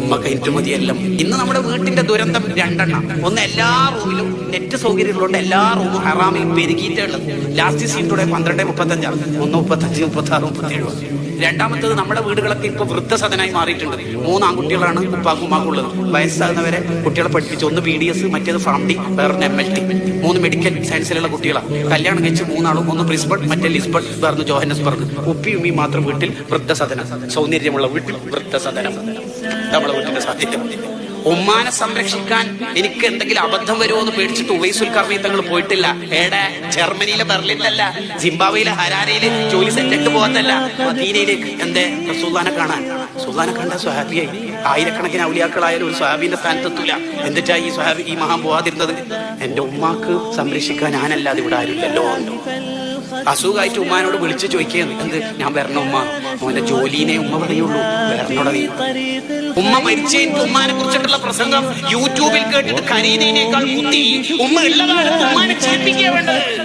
ഉമ്മ കഴിഞ്ഞിട്ട് ഇന്ന് നമ്മുടെ വീട്ടിന്റെ ദുരന്തം രണ്ടെണ്ണം. ഒന്ന് എല്ലാ റൂമിലും നെറ്റ് സൗകര്യങ്ങളുണ്ട്. എല്ലാ റൂമും ഹറാമിൽ പെരുകിയിട്ടുള്ളത് ലാസ്റ്റ് സീറ്റോടെ പന്ത്രണ്ട് മുപ്പത്തഞ്ചാണ് ഒന്ന് മുപ്പത്തഞ്ച് മുപ്പത്തി ആറ് മുപ്പത്തി ഏഴ് രണ്ടാമത്തത് നമ്മുടെ വീടുകളൊക്കെ ഇപ്പൊ വൃദ്ധസദനായി മാറിയിട്ടുണ്ട്. മൂന്ന് ആൺകുട്ടികളാണ് ഉപ്പാക്കുമാക്കുള്ളത് വയസ്സാകുന്നവരെ കുട്ടികളെ പഠിപ്പിച്ചു ഒന്ന് ബി ഡി എസ് മറ്റേത് ഫാം ഡി വേറൊന്ന് എം എൽ ടി മൂന്ന് മെഡിക്കൽ സയൻസിലുള്ള കുട്ടികളാണ് കല്യാണം കഴിച്ച് മൂന്നാളും ഒന്ന് ബ്രിസ്ബൺ മറ്റേ ലിസ്ബൺ വേറൊന്ന് ജോഹനസ്ബർഗ് ഉപ്പി ഉമ്മി മാത്രം വീട്ടിൽ വൃദ്ധസദനം. സൗന്ദര്യമുള്ള വീട്ടിൽ വൃദ്ധസദനം. നമ്മളെ വീട്ടിന്റെ സാധ്യത ഉമ്മാനെ സംരക്ഷിക്കാൻ എനിക്ക് എന്തെങ്കിലും അബദ്ധം വരുമോ എന്ന് പേടിച്ചിട്ട് ഉവൈസുൽ കർമ്മീ തങ്ങൾ പോയിട്ടില്ല. ഏടെ ജർമ്മനിയിലെ ബെർലിനിലല്ല സിംബാബ്വേയിലെ ഹരാരയിലെ ജോലി സെറ്റിട്ട് പോകത്തല്ല. മദീനയിലേക്ക് എന്തേ സുൽത്താനെ കാണാൻ. സുൽത്താനെ കണ്ട സ്വഹാബിയായി ആയിരക്കണക്കിന് ഔലിയാക്കളായ ഒരു സ്വഹാബിന്റെ സ്ഥാനത്തെത്തൂല. എന്നിട്ടാ ഈ സ്വഹാബി ഈ മഹാൻ പോവാതിരുന്നത്? എന്റെ ഉമ്മാക്ക് സംരക്ഷിക്കാൻ ഞാനല്ലാതെ ഇവിടെ ആരുമില്ലല്ലോ. അസുഖമായിട്ട് ഉമ്മാനോട് വിളിച്ചു ചോദിക്കുന്നത് എന്ത്? ഞാൻ വരണ ഉമ്മ. മോന്റെ ജോലിനെ ഉമ്മ പറയുള്ളൂ. വരണോട ഉമ്മ മരിച്ചു ഉമ്മാനെ കുറിച്ചിട്ടുള്ള പ്രസംഗം യൂട്യൂബിൽ കേട്ടിട്ട് കരീനേക്കാൾ കുത്തി. ഉമ്മ ഉള്ള കാലത്ത് ഉമ്മാനെ ചിരിപ്പിക്കുക വേണ്ടത്.